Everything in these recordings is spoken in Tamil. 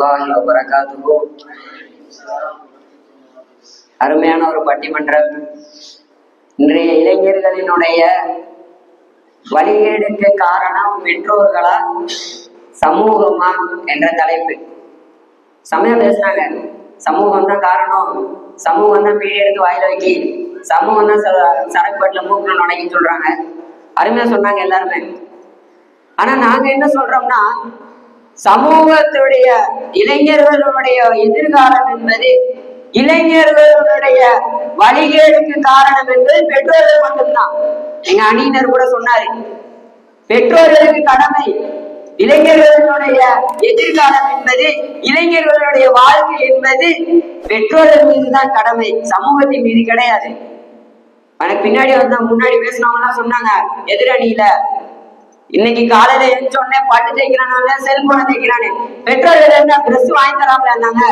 வரமத்துல்லாஹி வபரகாத்துகோ அருமையான ஒரு பட்டிமன்றம். இன்றைய இளைஞர்களினுடைய வழிகேடுக்கு காரணம் பெற்றோர்களா சமூகமா என்ற தலைப்பு. சமயம் பேசுனாங்க சமூகம் தான் காரணம். சமூகம் தான் பீடி எடுத்து வாயில வைக்கி. சமூகம் தான் சரக்கு பட்டில மூக்கணும் நுழைக்க சொல்றாங்க. அருமையா சொன்னாங்க எல்லாருமே. ஆனா நாங்க என்ன சொல்றோம்னா சமூகத்துடைய இளைஞர்களுடைய எதிர்காலம் என்பது இளைஞர்களுடைய வழிகேடுக்கு காரணம் என்பது பெற்றோர்கள் மட்டும்தான். எங்க அணியினர் கூட சொன்னாரு பெற்றோர்களுக்கு கடமை இளைஞர்களுடைய எதிர்காலம் என்பது இளைஞர்களுடைய வாழ்க்கை என்பது பெற்றோர்கள் மீதுதான் கடமை சமூகத்தின் மீது கிடையாது. எனக்கு பின்னாடி வந்தா முன்னாடி பேசினவங்க எல்லாம் சொன்னாங்க எதிரணியில இன்னைக்கு காலையில எழுந்த உடனே பட்டு தேய்க்கிறானால செல்போனை தேய்க்கிறானே. பெற்றோர்கள் என்ன? ட்ரெஸ் வாங்கி தராமல இருந்தாங்க.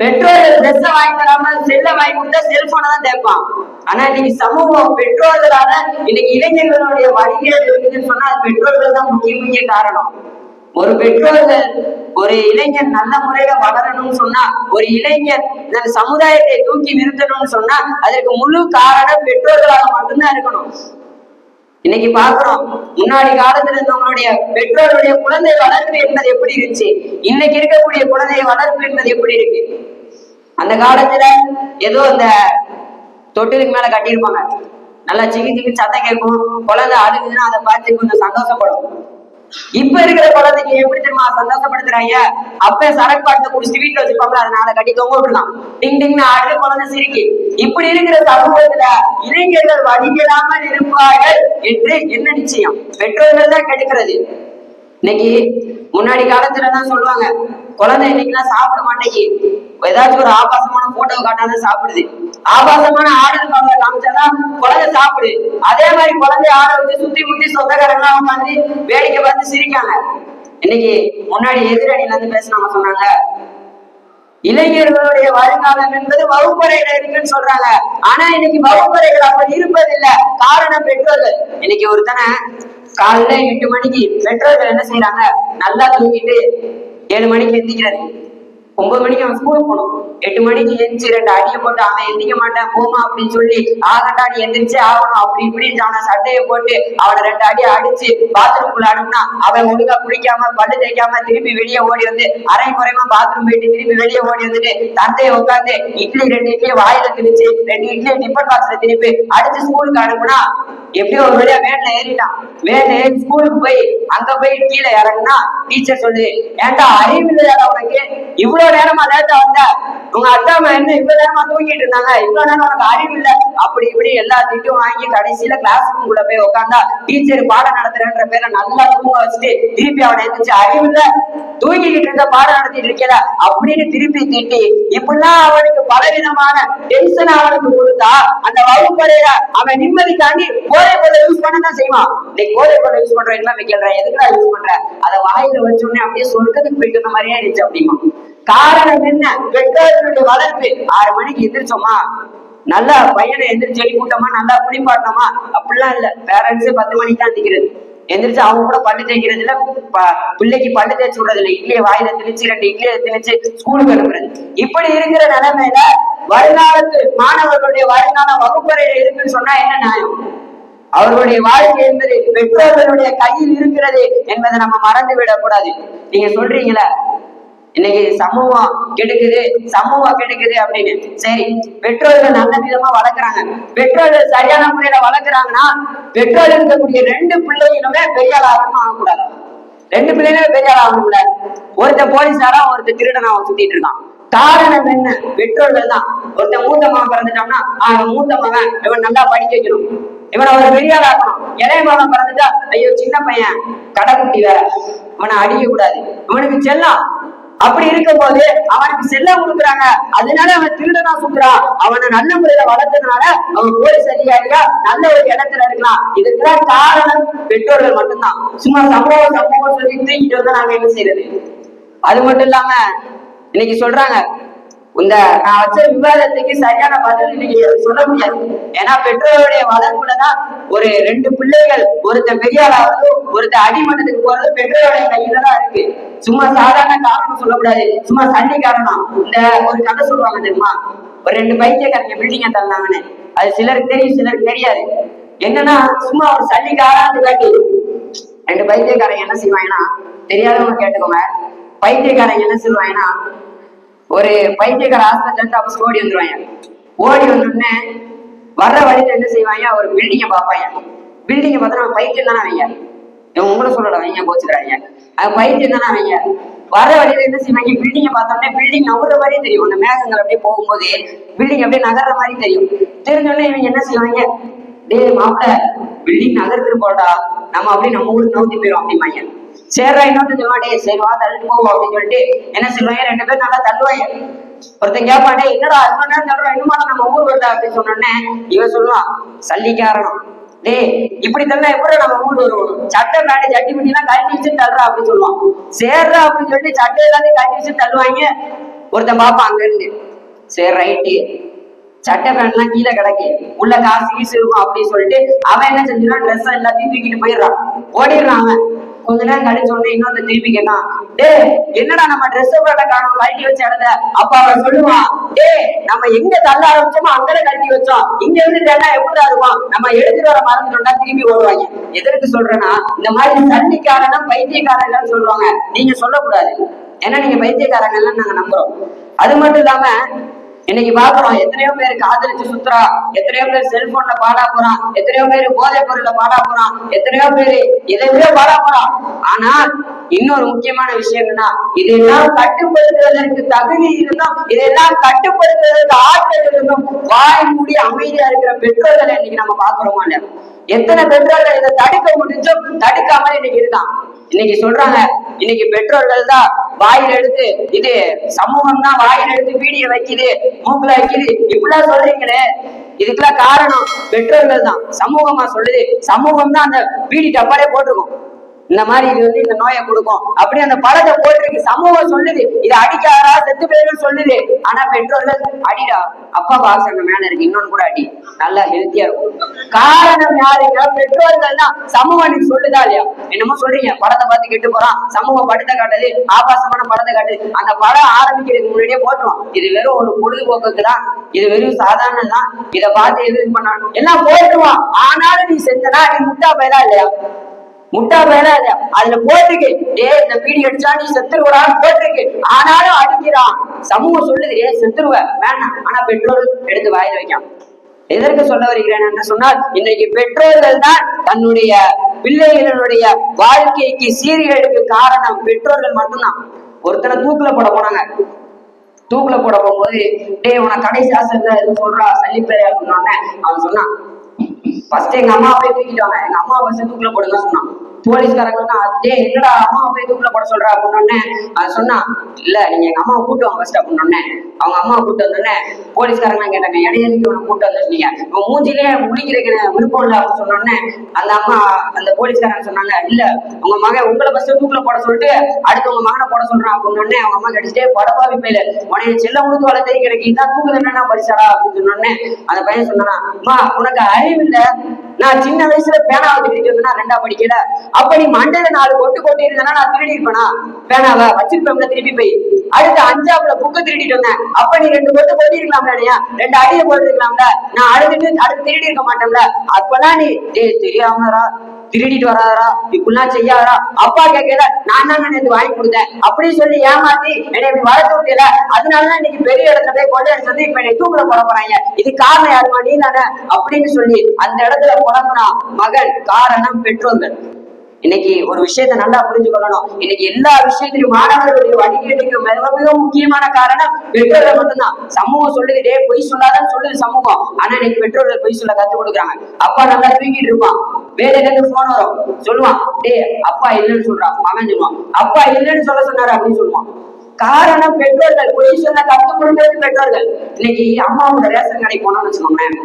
பெற்றோர்கள் ட்ரெஸ் வாங்கி தராம செல்ல வாங்கி கொடுத்தா செல்போனை தான் தேய்ப்பான். ஆனா இன்னைக்கு சமூகம் பெற்றோர்களால இன்னைக்கு இளைஞர்களுடைய வழிகள் இருக்குன்னு சொன்னா அது பெற்றோர்கள் தான் முக்கிய முக்கிய காரணம். ஒரு பெற்றோர்கள் ஒரு இளைஞர் நல்ல முறையில வளரணும்னு சொன்னா ஒரு இளைஞர் இந்த சமுதாயத்தை தூக்கி நிறுத்தணும்னு சொன்னா அதற்கு முழு காரணம் பெற்றோர்களாக மட்டும்தான் இருக்கணும். இன்னைக்கு பாக்குறோம் முன்னாடி காலத்துல இருந்தவங்களுடைய பெற்றோருடைய குழந்தை வளர்ப்பு என்பது எப்படி இருந்துச்சு? இன்னைக்கு இருக்கக்கூடிய குழந்தை வளர்ப்பு என்பது எப்படி இருக்கு? அந்த காலத்துல ஏதோ அந்த தொட்டிலுக்கு மேல கட்டியிருப்பாங்க. நல்லா சிக்கி சிக்கி சத்தம் கேட்கும் குழந்தை அழுகுதுன்னா அதை பார்த்து கொஞ்சம் சந்தோஷப்படும். இப்ப இருக்கிற குழந்தைங்க எப்படி தெரியுமா சந்தோஷப்படுத்துறாங்க? அப்ப சரக்கு பாட்டு குடிச்சு வீட்டுல வச்சிருப்பாங்க அதனால கட்டி தொங்க விடலாம் டிங் டிங்னு ஆடு குழந்தை சிரிக்கு. இப்படி இருக்கிற சமூகத்துல இளைஞர்கள் வடிகளாமல் இருப்பார்கள் என்று என்ன நிச்சயம்? பெற்றோர்கள் தான் கெடுக்கிறது. இன்னைக்கு முன்னாடி காலத்துல தான் சொல்லுவாங்க குழந்தை இன்னைக்கெல்லாம் சாப்பிட மாட்டேங்கி. ஏதாச்சும் ஒரு ஆபாசமான போட்டோ காட்டாதான் சாப்பிடுது. ஆபாசமான ஆடல் படத்தை காமிச்சாதான் குழந்தை சாப்பிடு அதே மாதிரி குழந்தை ஆட வச்சு சுத்தி முத்தி சொந்தக்காரங்க உட்காந்து வேடிக்கை பார்த்து சிரிக்காங்க. இன்னைக்கு முன்னாடி எதிரணியில இருந்து பேசினவங்க சொன்னாங்க இளைஞர்களுடைய வருங்காலம் என்பது வகுப்பறையில இருக்குன்னு சொல்றாங்க. ஆனா இன்னைக்கு வகுப்பறைகள் அப்படி இருப்பதில்லை. காரணம் பெற்றோர்கள். இன்னைக்கு ஒருத்தனை காலையில எட்டு மணிக்கு பெற்றோர்கள் என்ன செய்யறாங்க நல்லா தூங்கிட்டு ஏழு மணிக்கு எந்திக்கிறது ஒன்பது மணிக்கு அவன் ஸ்கூலுக்கு போகணும். எட்டு மணிக்கு எந்திரிச்சு ரெண்டு அடியை போட்டு அவன் எந்திக்க மாட்டான். போமா அப்படின்னு சொல்லி ஆகட்டா நீ எந்திரிச்சே ஆகணும். அப்படி இப்படின்னு அவனை சட்டையை போட்டு அவனை ரெண்டு அடி அடிச்சு பாத்ரூம்குள்ள அனுப்புனா அவன் ஒழுங்கா குளிக்காம பல்லு தேய்க்காம திருப்பி வெளியே ஓடி வந்து அரை குறையமா பாத்ரூம் போயிட்டு திருப்பி வெளியே ஓடி வந்துட்டு தந்தையை உட்காந்து இட்லி ரெண்டு இட்லியை வாயில திணிச்சு ரெண்டு இட்லியை டிஃபன் பாக்ஸ்ல திருப்பி அடிச்சு ஸ்கூலுக்கு அனுப்புனா எப்படியோ ஒரு வழியா வேன்ல ஏறிட்டான். வேன்ல ஏறி ஸ்கூலுக்கு போய் அங்க போய் கீழே இறங்குனா டீச்சர் சொல்லு ஏன்டா அறிவு இல்லையா உனக்கு? இவ்வளவு நேரமா லேட்டா வந்த? உங்க அத்தா என்ன இவ்வளவு நேரமா தூங்கிட்டு இருந்தாங்க? இவ்வளவு நேரம் உனக்கு அறிவு இல்ல? அப்படி இப்படி எல்லா திட்டும் வாங்கி கடைசியில கிளாஸ் ரூம் குள்ள போய் உட்காந்தா டீச்சர் பாடம் நடத்துறேன்ற பேரை நல்லா தூங்க வச்சுட்டு திருப்பி அவனை எந்திரிச்சு அறிவு இல்ல? தூங்கிக்கிட்டு இருந்த பாடம் நடத்திட்டு இருக்கல? அப்படின்னு திருப்பி திட்டி இப்படிலாம் அவனுக்கு பலவிதமான டென்ஷன் அவனுக்கு கொடுத்தா அந்த வகுப்பறையில அவன் நிம்மதி தாண்டி போய் போதை பொருளை யூஸ் பண்ண தான் செய்வான் நீ போதை பொருளை யூஸ் பண்ற எல்லாம் வைக்கிறேன் எதுக்குடா யூஸ் பண்ற? அதை வாயில வச்ச உடனே அப்படியே சொர்க்கத்துக்கு போயிட்டு வந்த மாதிரியே இருந்துச்சு அப்படிமா. காரணம் என்ன? பெற்றோர்களுடைய வளர்ப்பு. ஆறு மணிக்கு எந்திரிச்சோமா? நல்லா பையனை எந்திரிச்சு எழுப்பி விட்டோமா நல்லா குளிப்பாட்டோமா அப்படிலாம் இல்ல. பேரண்ட்ஸ் பத்து மணிக்கு தான் எந்திக்கிறது. எந்திரிச்சு அவங்க கூட பட்டு தேய்க்கிறது இல்ல பிள்ளைக்கு பட்டு தேய்ச்சி விடுறது இல்ல இட்லியை வாயில திணிச்சு ரெண்டு இட்லியை திணிச்சு ஸ்கூலுக்கு அனுப்புறது. இப்படி இருக்கிற நிலைமையில வருங்காலத்து மாணவர்களுடைய வருங்காலம் வகுப்பறையில இருக்குன்னு சொன்னா என்ன நியாயம்? அவர்களுடைய வாழ்க்கை என்பது பெற்றோர்களுடைய கையில் இருக்கிறது என்பதை நம்ம மறந்து விடக்கூடாது நீங்க சொல்றீங்களா? இன்னைக்கு சமூகம் கெடுக்குது சமூகம் கெடுக்குது அப்படின்னு. சரி பெற்றோர்கள் நல்ல விதமா வளர்க்குறாங்க. பெற்றோர்கள் சரியான முறையில வளர்க்குறாங்கன்னா பெற்றோர் இருக்கக்கூடிய ரெண்டு பிள்ளைகளுமே பெரிய ஆளாகணும் ஆகக்கூடாது. ரெண்டு பிள்ளைகளுமே பெரிய ஆள் ஆகணும்ல. போலீஸாரா ஒருத்தர் திருடனா அவன் சுத்திட்டு இருக்கான். காரணம் என்ன? பெற்றோர்கள் தான். ஒருத்தன் மூத்த மகன் பிறந்துட்டான்னா அவன் மூத்த மகன் இவன் நல்லா படிக்க வைக்கணும். இவனை ஒரு பெரிய ஆக்கணும். இளைய மகன் பிறந்துட்டா ஐயோ சின்ன பையன். கடைக்குட்டி வேற. இவனை அடிக்க கூடாது. இவனுக்கு செல்லம். அப்படி இருக்கும்போது அவனுக்கு செல்லம் கொடுக்குறாங்க. அதனால அவன் திருடனா சுத்துறான். அவனை நல்ல முறையில வளர்த்ததுனால அவன் போலீஸ் அதிகாரியா நல்ல ஒரு இடத்துல இருக்கலாம். இதுக்கெல்லாம் காரணம் பெற்றோர்கள் மட்டும்தான். சும்மா சம்பவம் சம்பவம் சொல்லி தூக்கிட்டு வந்து நாங்க என்ன செய்யறது? அது மட்டும் இல்லாம இன்னைக்கு சொல்றாங்க இந்த நான் வச்ச விவாதத்துக்கு சரியான பதில் இன்னைக்கு சொல்ல முடியாது. ஏன்னா பெற்றோருடைய வளர்ப்புலதான் ஒரு ரெண்டு பிள்ளைகள் ஒருத்தன் பெரிய ஆளாவது ஒருத்தர் அடிமட்டத்துக்கு போறது பெற்றோருடைய கையில தான் இருக்கு. சும்மா சாதாரண காரணம் சொல்லக்கூடாது. சும்மா சண்டை காரணம். இந்த ஒரு கதை சொல்லுவாங்க தெரியுமா? ஒரு ரெண்டு பைத்தியக்காரங்க பில்டிங்க தந்தாங்கன்னு அது சிலருக்கு தெரியும் சிலருக்கு தெரியாது. என்னன்னா சும்மா ஒரு சல்லி காரணம் ரெண்டு பைத்தியக்காரங்க என்ன செய்வாங்கன்னா தெரியாதவங்க கேட்டுக்கோங்க. பைத்தியக்காரங்க என்ன சொல்லுவாங்கன்னா ஒரு பைத்தியக்கார ஆஸ்பத்திரி அப்போ ஓடி வந்துருவாங்க. ஓடி வந்தோடனே வர்ற வழியில என்ன செய்வாங்க? ஒரு பில்டிங்கை பார்ப்பாங்க. பில்டிங்கை பார்த்தா நம்ம பைத்தியம் தானே அவங்க. இவன் உங்களை சொல்லல அவங்க போச்சுக்கிறாங்க அது பைத்தியம் தானே அவங்க. வர வழியில என்ன செய்வாங்க? பில்டிங்கை பார்த்தோம்னா பில்டிங் நகர்ற மாதிரி தெரியும். அந்த மேகங்கள் அப்படியே போகும்போது பில்டிங் அப்படியே நகர்ற மாதிரி தெரியும். தெரிஞ்சோடனே இவங்க என்ன செய்வாங்க? டேய் மாப்பிள்ள பில்டிங் நகர்த்துட்டு போடா. நம்ம அப்படியே நம்ம ஊருக்கு நோக்கி போயிடும் அப்படிம்பாங்க. சேர்றேன் இன்னொன்று சொல்லுவான் டேய் சரி வா தள்ளிட்டு போவோம் அப்படின்னு சொல்லிட்டு என்ன சொல்லுவாங்க? ரெண்டு பேரும் நல்லா தள்ளுவாங்க. ஒருத்தன் கேட்பான் என்னடா அரை மணி நேரம் தள்ளுறோம் இன்னுமா நம்ம ஊர் வருதா? அப்படின்னு சொன்னோடனே இவன் சொல்லுவான் சல்லி டேய் இப்படி தள்ளா எப்படி நம்ம ஊர் வருவோம்? சட்டை பேண்ட் சட்டி முட்டி எல்லாம் கழட்டி வச்சு தள்ளுறா அப்படின்னு சொல்லுவான். சேர்றா அப்படின்னு சொல்லிட்டு சட்டை எல்லாத்தையும் கழட்டி வச்சு தள்ளுவாங்க. ஒருத்தன் பாப்பான் அங்க இருந்து சரி ரைட்டு. சட்டை பேண்ட்லாம் கீழே கிடக்கு. உள்ள காசு கீசு இருக்கும் அப்படின்னு சொல்லிட்டு அவன் என்ன செஞ்சான் ட்ரெஸ் எல்லாத்தையும் தூக்கிட்டு போயிடுறான். ஓடிடுறான் அவன். கொஞ்ச நேரம் கழிச்ச உடனே இன்னொருத்த திருப்பி கேட்கான் டே என்னடா நம்ம ட்ரெஸ் போட காணும்? கழட்டி வச்ச இடத்த அப்ப அவன் சொல்லுவான் டே நம்ம எங்க தள்ள ஆரம்பிச்சோமோ அங்கதான் கழட்டி வச்சோம். இங்க இருந்து தள்ளா எப்படிதான் இருக்கும்? நம்ம எடுத்துட்டு வர மறந்துட்டோம்னா திரும்பி ஓடுவாங்க. எதற்கு சொல்றேன்னா இந்த மாதிரி தள்ளிக்காரனா பைத்தியக்காரன் சொல்லுவாங்க. நீங்க சொல்லக்கூடாது. ஏன்னா நீங்க பைத்தியக்காரங்க எல்லாம் நாங்க நம்புறோம். அது மட்டும் இல்லாம இன்னைக்கு பாக்குறோம் எத்தனையோ பேர் காதலிச்சு சுத்துறா எத்தனையோ பேர் செல்போன்ல பாடா போறான் எத்தனையோ பேர் போதை பொருள்ல பாடா போறான் எத்தனையோ பேர் எதையுமே பாடா போறான் ஆனா இன்னொரு முக்கியமான விஷயம் என்னன்னா இதெல்லாம் கட்டுப்படுத்துவதற்கு தகுதி இருந்தும் இதெல்லாம் கட்டுப்படுத்துவதற்கு ஆற்றல் இருந்தும் வாய் மூடி அமைதியா இருக்கிற பெற்றோர்களை இன்னைக்கு நம்ம பாக்குறோமா இல்லையா? எத்தனை பெற்றோர்கள் இதை தடுக்க முடிஞ்சும் தடுக்காமல் இன்னைக்கு இருக்கான் இன்னைக்கு சொல்றாங்க இன்னைக்கு பெற்றோர்கள் தான் வாயில் எடுத்து இது சமூகம் தான் வாயில் எடுத்து வீடியோ வைக்குது மூக்குல வைக்குது. இப்படிலாம் சொல்றீங்களே இதுக்கெல்லாம் காரணம் பெற்றோர்கள் தான். சமூகமா சொல்லுது சமூகம் தான் அந்த வீடி டப்பாலே போட்டிருக்கும். இந்த மாதிரி இது வந்து இந்த நோயை கொடுக்கும். அப்படி அந்த பழத்தை போட்டிருக்கு சமூகம் சொல்லுது. இது அடிக்காரா செத்து பேரும் சொல்லுது. ஆனா பெற்றோர்கள் அடிடா. அப்பா பாக்ஸ் அங்க மேல இருக்கு. இன்னொன்னு கூட அடி. நல்லா ஹெல்த்தியா இருக்கும். காரணம் யாருங்க பெற்றோர்கள் தான் சமூகம் நீங்க சொல்லுதா இல்லையா? என்னமோ சொல்றீங்க. படத்தை பார்த்து கெட்டு போறான். சமூகம் படத்தை காட்டுது. ஆபாசமான படத்தை காட்டுது. அந்த படம் ஆரம்பிக்கிறதுக்கு முன்னாடியே போட்டுரும். இது வெறும் ஒரு பொழுதுபோக்குக்கு தான் இது வெறும் சாதாரணம் தான் இதை பார்த்து எது பண்ணான். எல்லாம் போட்டுருவான். ஆனாலும் நீ செஞ்சனா நீ முட்டா பயலா இல்லையா? முட்டா வேலை அது. அதுல போட்டிருக்கு. டே இந்த பீடி அடிச்சா நீ செத்துருவான்னு போட்டிருக்கு. ஆனாலும் அடிக்கிறான். சமூகம் சொல்லுது ஏ செத்துருவ வேணாம். ஆனா பெட்ரோல் எடுத்து வாயில வைக்கான் எதற்கு சொல்ல வருகிறேன் என்று சொன்னால் இன்றைக்கு பெற்றோர்கள் தான் தன்னுடைய பிள்ளைகளுடைய வாழ்க்கைக்கு சீர்கேடுக்கு காரணம் பெற்றோர்கள் மட்டும்தான். ஒருத்தனை தூக்குல போட போனாங்க. தூக்குல போட போகும்போது டேய் உனக்கு கடைசி ஆசை எதுவும் சொல்றா சல்லிப்பேரு அப்படின்னோடனே அவன் சொன்னான். ஃபர்ஸ்ட் எங்க அம்மா போய் தூக்கிட்டாங்க எங்க அம்மா ஃபர்ஸ்ட் தூக்கில போடுங்க சொன்னான். போலீஸ்காரங்க டேய் என்னடா அம்மா போய் தூக்குல போட சொல்ற? அப்படின்னு அது சொன்னா இல்ல நீங்க எங்க அம்மாவை கூட்டு வாங்க ஃபர்ஸ்ட் அப்படின்னு அவங்க அம்மாவை கூட்டு வந்தோடனே போலீஸ்காரங்க கேட்டாங்க இடையில உனக்கு கூட்டு வந்துருந்தீங்க சொன்னீங்க உன் மூஞ்சிலே முழிக்கிறதுக்கு விருப்பம் இல்லை? அப்படின்னு சொன்னோடனே அந்த அம்மா அந்த போலீஸ்காரங்க சொன்னாங்க இல்ல உங்க மகன் உங்களை ஃபர்ஸ்ட் தூக்கில போட சொல்லிட்டு அடுத்து உங்க மகனை போட சொல்றான் அப்படின்னு அவங்க அம்மா கடிச்சிட்டே படபாவி பையில. உனைய செல்ல முழுக்க வளர்த்தே கிடைக்கு தான் தூக்குது என்னன்னா பரிசாடா? அப்படின்னு சொன்னோடனே அந்த பையன் சொன்னானா அம்மா உனக்கு அறிவு இல்ல. நான் சின்ன வயசுல பேனாவை திருடிட்டு வந்தேன்னா ரெண்டா படிக்கல அப்ப நீ மண்டையில நாலு கொட்டு கொட்டி இருந்தேன்னா நான் திருடி இருப்பேனா பேனாவை வச்சிருப்பேன்ல திருப்பி போய். அடுத்து அஞ்சாப்புல புக்கு திருடிட்டு வந்தேன். அப்ப நீ ரெண்டு கொட்டு கொட்டி இருக்கலாம்ல இல்லையா ரெண்டு அடியை போட்டுருக்கலாம்ல. நான் அழுதுட்டு அடுத்து திருடி இருக்க மாட்டேன்ல. அப்பதான் நீ டேய் தெரியாமரா திருடிட்டு வராதரா இப்படிலாம் செய்யாதரா அப்பா கேட்கல நான் தான் நேற்று வாங்கி கொடுத்தேன். அப்படின்னு சொல்லி ஏமாத்தி என்னை இப்படி வளர்த்து விட்டல அதனாலதான் இன்னைக்கு பெரிய இடத்துல போய் கொண்டு எடுத்து இப்ப என்னை தூக்குல போட போறாங்க. இது காரணம் யாருமா? நீ தானே. அப்படின்னு சொல்லி அந்த இடத்துல புலம்புனா மகன் காரணம் பெற்றோர்கள். இன்னைக்கு ஒரு விஷயத்தை நல்லா புரிஞ்சு கொள்ளணும் இன்னைக்கு எல்லா விஷயத்திலும் மாணவர்களுடைய வழிகேட்டுக்கு மிக மிக முக்கியமான காரணம் பெற்றோர்கள் மட்டும்தான். சமூகம் சொல்லுது டே பொய் சொல்லாதான் சொல்லுது சமூகம். ஆனா இன்னைக்கு பெற்றோர்கள் பொய் சொல்ல கத்து கொடுக்குறாங்க. அப்பா நல்லா தூங்கிட்டு இருப்பான். வேற ஏதாவது போன் வரும்? சொல்லுவான். டே அப்பா இல்லைன்னு சொல்றான் மகன் சொல்லுவான். அப்பா இல்லைன்னு சொல்ல சொன்னாரு அப்படின்னு சொல்லுவான். காரணம் பெற்றோர்கள் பொய் சொல்ல கத்துக் கொடுத்தது பெற்றோர்கள். இன்னைக்கு அம்மாவோட ரேஷன் கடை போனோம்னு வச்சுக்கோங்களேன்.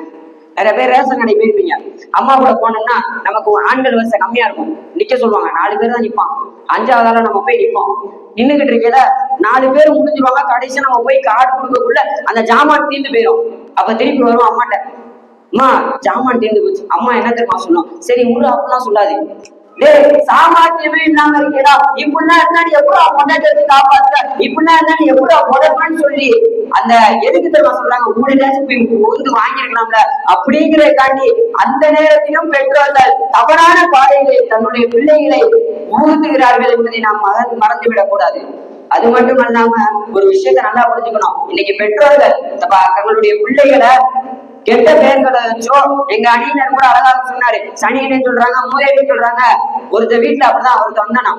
நிறைய பேர் ரேஷன் கடை போயிருப்பீங்க. அம்மா கூட போனோம்னா நமக்கு ஆண்கள் வரிசை கம்மியா இருக்கும். நிக்க சொல்லுவாங்க. நாலு பேர் தான் நிப்பான். அஞ்சாவது ஆளா நம்ம போய் நிப்போம். நின்னுகிட்டு இருக்கல நாலு பேர் முடிஞ்சிருவாங்க. கடைசி நம்ம போய் கார்டு கொடுக்கக்குள்ள அந்த ஜாமான் தீர்ந்து போயிடும் அப்ப திருப்பி வரும் அம்மாட்ட. அம்மா ஜாமான் தீர்ந்து போச்சு. அம்மா என்ன தெரியுமா சொன்னோம் சரி விடு அப்படிலாம் சொல்லாது. டேய் சாமர்த்தியமே இல்லாம இருக்கேடா. இப்படிலாம் இருந்தா நீ எப்படா பொண்டாட்டி காப்பாத்துற இப்படிலாம் இருந்தா நீ எப்படா உடப்பான்னு சொல்லி அந்த எதுக்கு தெரியுமா சொல்றாங்க? ஊழலாச்சும் போய் வந்து வாங்கிருக்கலாம்ல காட்டி அந்த நேரத்திலும் பெற்றோர்கள் தவறான பாதைகளை தன்னுடைய பிள்ளைகளை ஊத்துகிறார்கள் என்பதை நாம் மறந்து மறந்து விடக்கூடாது அது மட்டும் இல்லாம ஒரு விஷயத்தை நல்லா புரிஞ்சுக்கணும். இன்னைக்கு பெற்றோர்கள் தங்களுடைய பிள்ளைகளை கெட்ட பெயர்களை வச்சோ எங்க அணியினர் கூட அழகாக சொன்னாரு. சனியனே சொல்றாங்க மூதேவி சொல்றாங்க. ஒருத்த வீட்டுல அப்படிதான் அவருக்கு வந்தானா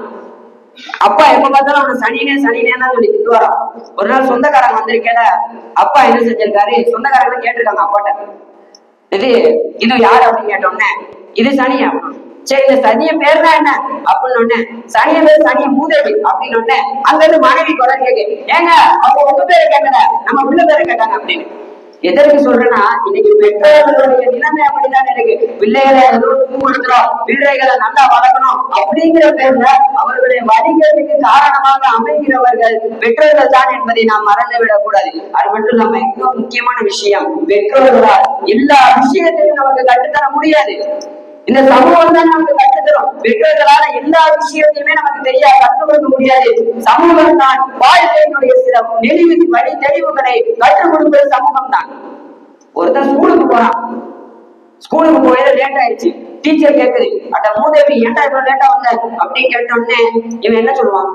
அப்பா எப்ப பார்த்தாலும் அவனை சனினே சனினே தான் சொல்லி திட்டுவாராம் ஒரு நாள் சொந்தக்காரங்க வந்திருக்கேல அப்பா என்ன செஞ்சிருக்காரு? சொந்தக்காரங்க கேட்டிருக்காங்க அப்பாட்ட. இது இது யாரு அப்படின்னு கேட்டோன்னே இது சனியா? சரி இந்த சனிய பேர் தான் என்ன? அப்படின்னு ஒண்ணு சனிய பேர் சனிய மூதேவி அப்படின்னு ஒண்ணு அங்க இருந்து மனைவி குரல் கேக்கு. ஏங்க அவங்க உங்க பேரை கேட்கல. நம்ம உள்ள பேரை கேட்டாங்க அப்படின்னு. எதற்கு சொல்றேன்னா இன்னைக்கு பெற்றோர்களுடைய நிலைமை அப்படிதான் இருக்கு. பிள்ளைகளை ஏதோ பிள்ளைகளை நல்லா வளர்க்கணும் அப்படிங்கிற பேர்ல அவர்களுடைய வழிகளுக்கு காரணமாக அமைகிறவர்கள் பெற்றோர்கள் தான் என்பதை நாம் மறந்து விடக்கூடாது. அது மட்டும் இல்லாம இன்னும் முக்கியமான விஷயம் பெற்றோர்களால் எல்லா விஷயத்தையும் நமக்கு கற்றுத்தர முடியாது. இந்த சமூகம் தான் நமக்கு கற்றுத்தரும் பெற்றோர்களால எல்லா விஷயத்தையுமே நமக்கு தெரியாது கற்றுக் கொடுக்க முடியாது. சமூகம் தான். வாழ்க்கையினுடைய சில நெளிவு வழி தெளிவுகளை கற்றுக் கொடுப்பது சமூகம் தான். ஒருத்தன் ஸ்கூலுக்கு போறான். ஸ்கூலுக்கு போய் லேட் ஆயிடுச்சு. டீச்சர் கேக்குது. அட மூதேவி ஏன்டா இவ்வளவு லேட்டா வந்த? அப்படின்னு கேட்ட உடனே இவன் என்ன சொல்லுவான்?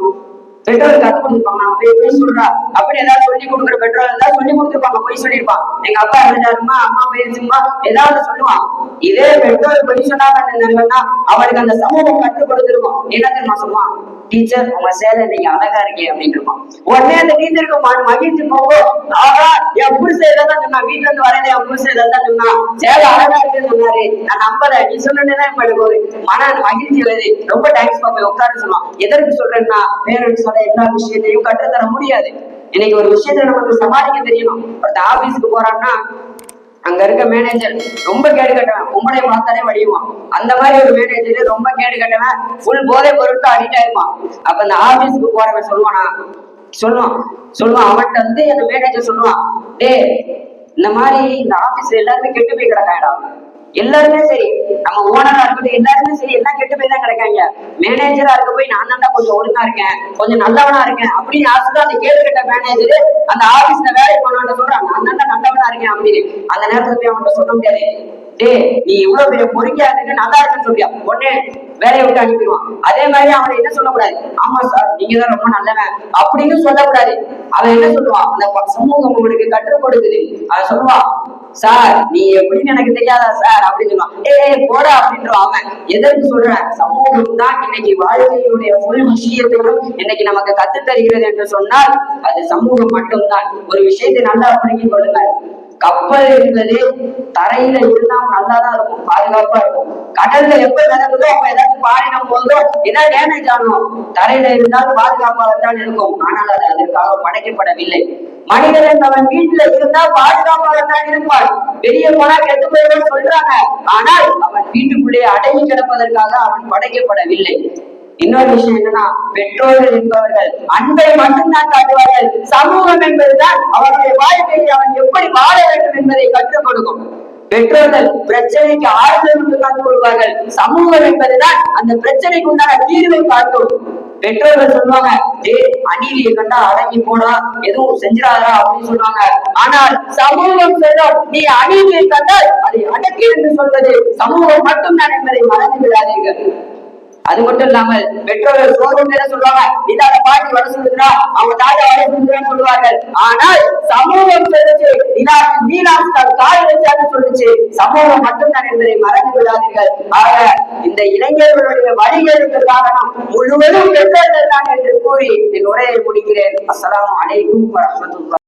பெற்றோர் கத்து கொடுத்துருப்பாங்க நான் போய் போய் சொல்றா. அப்படி ஏதாவது சொல்லி கொடுக்குற பெற்றோர் இருந்தா சொல்லி கொடுத்துருப்பாங்க. போய் சொல்லியிருப்பான் எங்க அப்பா இருந்தாருமா அம்மா போயிருச்சுமா ஏதாவது சொல்லுவான். இதே பெற்றோர் போய் சொன்னாங்கன்னா அவனுக்கு அந்த சமூகம் கற்றுக் கொடுத்துருக்கும். என்ன தெரியுமா சொல்லுவான்? டீச்சர் உங்க சேலை நீங்க அழகா இருக்கே அப்படின்னு இருப்பான். உடனே அந்த டீச்சருக்கு ம- மகிழ்ச்சி போகும். ஆகா என் புருஷன் இதான் சொன்னா. வீட்டுல இருந்து வரேன் என் புருஷன் இதான் சொன்னா. சேலை அழகா இருக்குன்னு சொன்னாரு. நான் நம்பல. நீ சொன்னேன்னா இப்ப எனக்கு ஒரு மன மகிழ்ச்சி வருது. ரொம்ப டைம்ஸ் பாப்பா உட்கார சொல்லுவான் எதற்கு சொல்றேன்னா பேரண்ட்ஸோட எல்லா விஷயத்தையும் கற்றுத்தர முடியாது. இன்னைக்கு ஒரு விஷயத்த நமக்கு சமாளிக்க தெரியணும் ஒருத்த ஆபீஸ்க்கு போறான்னா அங்க இருக்க மேனேஜர் ரொம்ப கேடு கட்டவன். பொம்பளை பார்த்தாலே வடிவான் அந்த மாதிரி ஒரு மேனேஜர் ரொம்ப கேடு கட்டவன். ஃபுல் போதை பொருட்கள் அடிக்ட் ஆயிருப்பான் அப்ப அந்த ஆபீஸ்க்கு போறவன் சொல்லுவானா? சொல்லுவான். சொல்லுவான். அவன்கிட்ட வந்து அந்த மேனேஜர் சொல்லுவான் டேய் இந்த மாதிரி இந்த ஆபீஸ்ல எல்லாருமே கெட்டு போய் கிடக்காடா எல்லாருமே சரி. நம்ம ஓனரா இருக்கட்டும் எல்லாருமே சரி. எல்லாம் கெட்டு போய் தான் கிடைக்காங்க. மேனேஜரா இருக்க போய் நான் தான்டா கொஞ்சம் ஒழுங்கா இருக்கேன். கொஞ்சம் நல்லவனா இருக்கேன். அப்படின்னு ஆசைதான் அந்த கேள்வி கேட்ட மேனேஜர் அந்த ஆபீஸ்ல வேலைக்கு போனவன் சொல்றான். நான் தான்டா நல்லவனா இருக்கேன் அப்படின்னு. அந்த நேரத்துல போய் அவன்கிட்ட சொல்ல முடியாது. டே நீ இவ்வளவு பெரிய பொறுக்கியா இருக்கு நல்லா இருக்குன்னு சொல்லியா உடனே வேலையை விட்டு அனுப்பிடுவான். அதே மாதிரி அவனை என்ன சொல்லக்கூடாது? ஆமா சார் நீங்க தான் ரொம்ப நல்லவன் அப்படின்னு சொல்லக்கூடாது. அவன் என்ன சொல்லுவான்? அந்த சமூகம் உங்களுக்கு கற்றுக் கொடுக்குது. அவன் சொல்லுவான் சார் நீ எப்படின்னு எனக்கு தெரியாதா சார்? அப்படின்னு சொல்லுவான். ஏய் போட அப்படின்றான் அவன். எதற்கு சொல்றேன்? சமூகம் தான் இன்னைக்கு வாழ்க்கையுடைய முழு விஷயத்தையும் இன்னைக்கு நமக்கு கத்து தருகிறது என்று சொன்னால் அது சமூகம் மட்டும்தான். ஒரு விஷயத்தை நல்லா புரிஞ்சு கொள்ளுங்கள். கப்பல் என்பது தரையில இருந்தா நல்லாதான் இருக்கும் பாதுகாப்பா இருக்கும். கடல்ல எப்ப நடக்குதோ அப்ப ஏதாச்சும் பாடினம் போதோ ஏதாவது டேமேஜ் ஆகணும் தரையில இருந்தால் பாதுகாப்பாகத்தான் இருக்கும். ஆனால் அது அதற்காக படைக்கப்படவில்லை. மனிதன் அவன் வீட்டுல இருந்தா பாதுகாப்பாகத்தான் இருப்பான். வெளியே போனா கெட்டு போயிடும் சொல்றாங்க. ஆனால் அவன் வீட்டுக்குள்ளே அடங்கி கிடப்பதற்காக அவன் படைக்கப்படவில்லை. இன்னொரு விஷயம் என்னன்னா பெற்றோர்கள் என்பவர்கள் அன்பை மட்டும்தான் காட்டுவார்கள். சமூகம் என்பதுதான் அவருடைய வாழ்க்கையை அவன் எப்படி வாழ வேண்டும் என்பதை கற்றுக் கொடுக்கும். பெற்றோர்கள் பிரச்சனைக்கு ஆறுதல் மட்டும்தான் கூறுவார்கள் சமூகம் என்பதுதான் அந்த பிரச்சனைக்கு உண்டான தீர்வை காட்டும். பெற்றோர்கள் சொல்லுவாங்க டேய் அநீதியை கண்டா அடங்கி போனா எதுவும் செஞ்சிடாதா அப்படின்னு சொல்லுவாங்க. ஆனால் சமூகம் சொல்லும் நீ அநீதியை கண்டால் அதை அடக்கி என்று சொல்வது சமூகம் மட்டும்தான் என்பதை மறந்து விடாதீர்கள். அது மட்டும் இல்லாமல் பெற்றோர்கள் சோதனை என்ன சொல்லுவாங்க? இதால பாட்டி வர சொல்லுறா அவங்க தாத்தா வர சொல்லுறான்னு சொல்லுவார்கள் ஆனால் சமூகம் சொல்லுச்சு இதா நீலாம் காய் வச்சான்னு சொல்லுச்சு. சமூகம் மட்டும்தான் என்பதை மறந்து விடாதீர்கள். ஆக இந்த இளைஞர்களுடைய வழிகளுக்கு காரணம் முழுவதும் பெற்றோர்கள் தான் என்று கூறி என் உரையை முடிக்கிறேன். அஸ்லாம் அலைக்கும் வரஹ்மத்துல்லாஹ்.